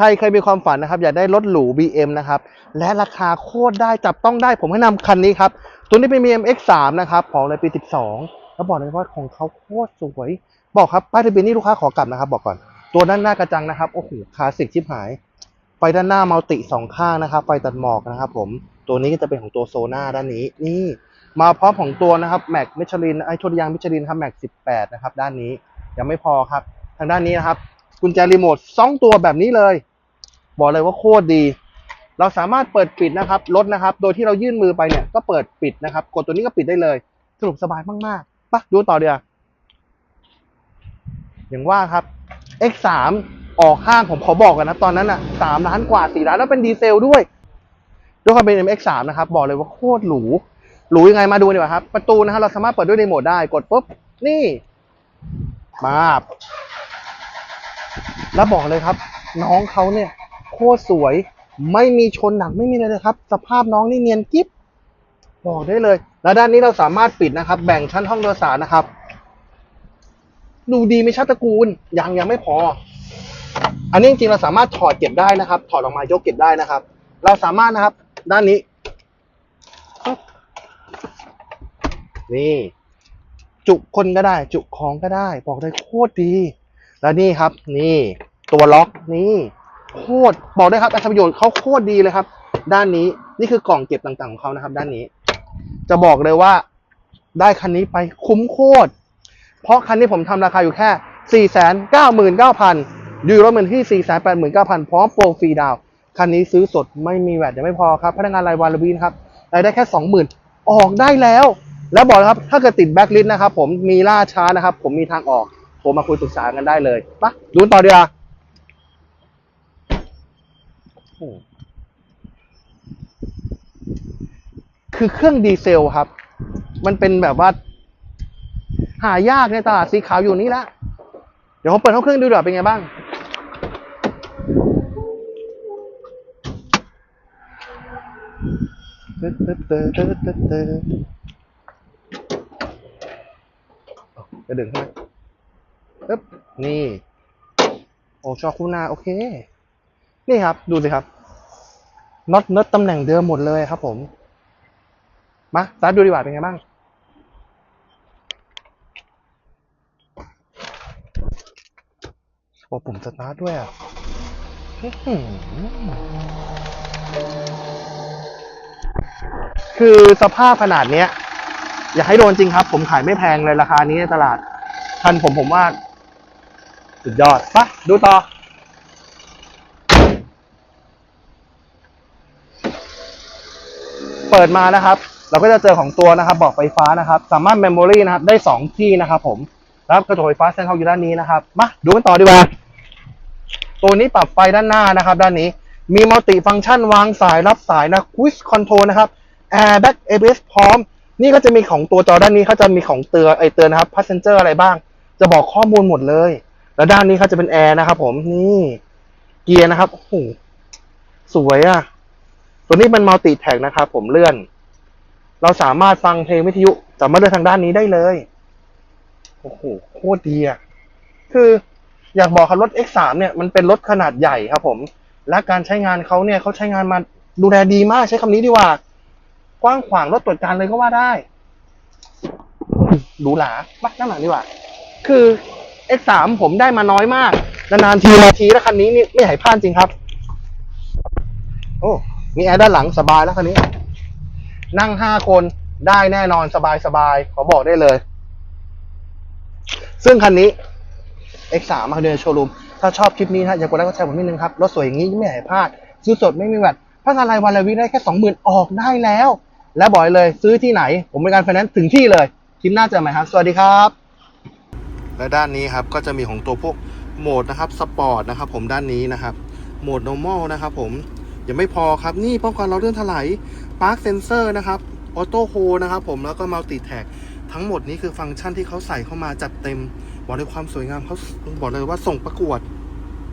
ใครเคยมีความฝันนะครับ อยากได้รถหรู BM นะครับและราคาโคตรได้จับต้องได้ผมให้นำคันนี้ครับ ตัวนี้เป็น BM X3 นะครับของเลยปี 12 แล้วบอกเลยว่าของเขาโคตรสวย บอกครับป้ายทะเบียนนี่ลูกค้าขอกลับนะครับ บอกก่อนตัวด้านหน้ากระจังนะครับโอ้โหคลาสสิกชิบหายไฟด้านหน้ามัลติสองข้างนะครับ ไฟตัดหมอกนะครับ ผมตัวนี้ก็จะเป็นของตัวโซน่าด้านนี้นี่มาพร้อมของตัวนะครับแม็กมิชลินไอโทรยางมิชลินครับแม็ก18 นะครับ ด้านนี้ยังไม่พอครับ ทางด้านนี้นะครับ กุญแจรีโมทสองตัวแบบนี้เลย บอกเลยว่าโคตรดี เราสามารถเปิดปิดนะครับรถนะครับ โดยที่เรายื่นมือไปเนี่ยก็เปิดปิดนะครับ กดตัวนี้ก็ปิดได้เลยสะดวกสบายมากๆปะดูต่อเดียวอย่างว่าครับ X3 ออกห้างผมขอบอกกันนะ ตอนนั้นอะสามล้านกว่าสี่ล้านแล้วเป็นดีเซลด้วย ด้วยความเป็น MX3 นะครับ บอกเลยว่าโคตรหรู หรูยังไงมาดูดีกว่าครับ ประตูนะครับเราสามารถเปิดด้วยรีโมทได้กดปุ๊บ นี่ มา แล้วบอกเลยครับ น้องเขาเนี่ยโคตรสวยไม่มีชนหนักไม่มีอะไรเลยครับ สภาพน้องนี่เนียนกิ๊บบอกได้เลย แล้วด้านนี้เราสามารถปิดนะครับ แบ่งชั้นห้องโดยสารนะครับ ดูดีไม่ชัดตระกูลยังยังไม่พอ อันนี้จริงๆเราสามารถถอดเก็บได้นะครับ ถอดออกมายกเก็บได้นะครับ เราสามารถนะครับ ด้านนี้ นี่ จุคนก็ได้ จุของก็ได้ บอกเลยโคตรดี แล้วนี่ครับ นี่ตัวล็อกนี่โคตรบอกได้ครับอัตประโยชน์เขาโคตรดีเลยครับ ด้านนี้นี่คือกล่องเก็บต่างๆของเขานะครับ ด้านนี้ จะบอกเลยว่าได้คันนี้ไปคุ้มโคตรเพราะคันนี้ผมทำราคาอยู่แค่ 4 9 9 0 0 0ดูรถมันที่ 4 8 9 9 0 0พร้อมโปรฟรีดาวคันนี้ซื้อสดไม่มีแวดยังไม่พอครับ พนักงานรายวันระวีนครับรายได้แค่ 20,000 ออกได้แล้ว แล้วบอกเลยครับถ้าเกิดติดแบ็คลิสต์นะครับผมมีล่าช้านะครับ ผมมีทางออก รมาคุยปรึกษากันได้เลยปะดูต่อดีกว่าโอ้คือเครื่องดีเซลครับ มันเป็นแบบว่า หายากในตลาดสีขาวอยู่นี้แล้วเดี๋ยวผมเปิดห้องเครื่องดูดีกว่าเป็นไงบ้างจะดึงใช่ไหม ปึ๊บนี่ โอ้ชอคู่หน้า โอเค นี่ครับ ดูสิครับน็อตเน็ตตำแหน่งเดิมหมดเลยครับผม มาสตาร์ทดูดีกว่าเป็นไงบ้าง โอ้ปุ่มสตาร์ทด้วยอะคือสภาพขนาดเนี้ย อยากให้โดนจริงครับ ผมขายไม่แพงเลยราคานี้ในตลาด ทันผมผมว่า สุดยอดปะดูต่อ เปิดมานะครับ เราก็จะเจอของตัวนะครับบอกไฟฟ้านะครับ สามารถเมมโมรีนะครับ ได้สองที่นะครับผมแล้วกระจกไฟฟ้าเส้นเข้าอยู่ด้านนี้นะครับ มาดูกันต่อดีกว่า ตัวนี้ปรับไฟด้านหน้านะครับ ด้านนี้ มีมัลติฟังก์ชันวางสายรับสายนะควิสคอนโทรนะครับ Airbag ABS พร้อม นี่ก็จะมีของตัวจอด้านนี้เขาจะมีของเตือนไอเตือนนะครับ Passenger อะไรบ้าง จะบอกข้อมูลหมดเลย แล้วด้านนี้เขาจะเป็นแอร์นะครับผมนี่เกียร์นะครับโอ้โหสวยอะ่ะ ตัวนี้เป็นมัลติแท็กนะครับผมเลื่อน เราสามารถฟังเพลงวิทยุสากมาเลือนทางด้านนี้ได้เลยโอ้โหโคตรดีอะ่ะคืออยากบอกครับรถ X3 เนี่ยมันเป็นรถขนาดใหญ่ครับผม และการใช้งานเขาเนี่ยเขาใช้งานมาดูแลดีมากใช้คำนี้ดีกว่า กว้างขวางรถตรวจการเลยก็ว่าได้หรูหราบ้านั่งหลังดีกว่า คือ X3 ผมได้มาน้อยมาก นานๆทีมาทีแล้วคันนี้นี่ไม่หญ่พลาดจริงครับ โอ้ มีแอร์ด้านหลังสบายแล้วคันนี้ นั่งห้าคนได้แน่นอนสบายสบายๆขอบอกได้เลย ซึ่งคันนี้ X3 มาเดินโชว์รูม ถ้าชอบคลิปนี้นะอย่ากดไลค์กดแชร์ผมนิดนึงครับ รถสวยอย่างนี้ไม่อยากให้พลาด ซื้อสดไม่มีแวดถ้างานรายวันรายวิได้แค่สองหมื่นออกได้แล้ว และบอกเลยซื้อที่ไหน ผมบริการไฟแนนซ์ถึงที่เลย คลิปหน้าเจอกันใหม่ครับ สวัสดีครับ และด้านนี้ครับก็จะมีของตัวพวกโหมดนะครับสปอร์ตนะครับผมด้านนี้นะครับโหมด normal นะครับผมยังไม่พอครับนี่ป้องกันเราเรื่องถลายพาร์คเซนเซอร์นะครับออโต้โฮนะครับผมแล้วก็มัลติแท็กทั้งหมดนี้คือฟังก์ชันที่เขาใส่เข้ามาจัดเต็ม บอกเลยความสวยงามเขาบอกเลยว่าส่งประกวด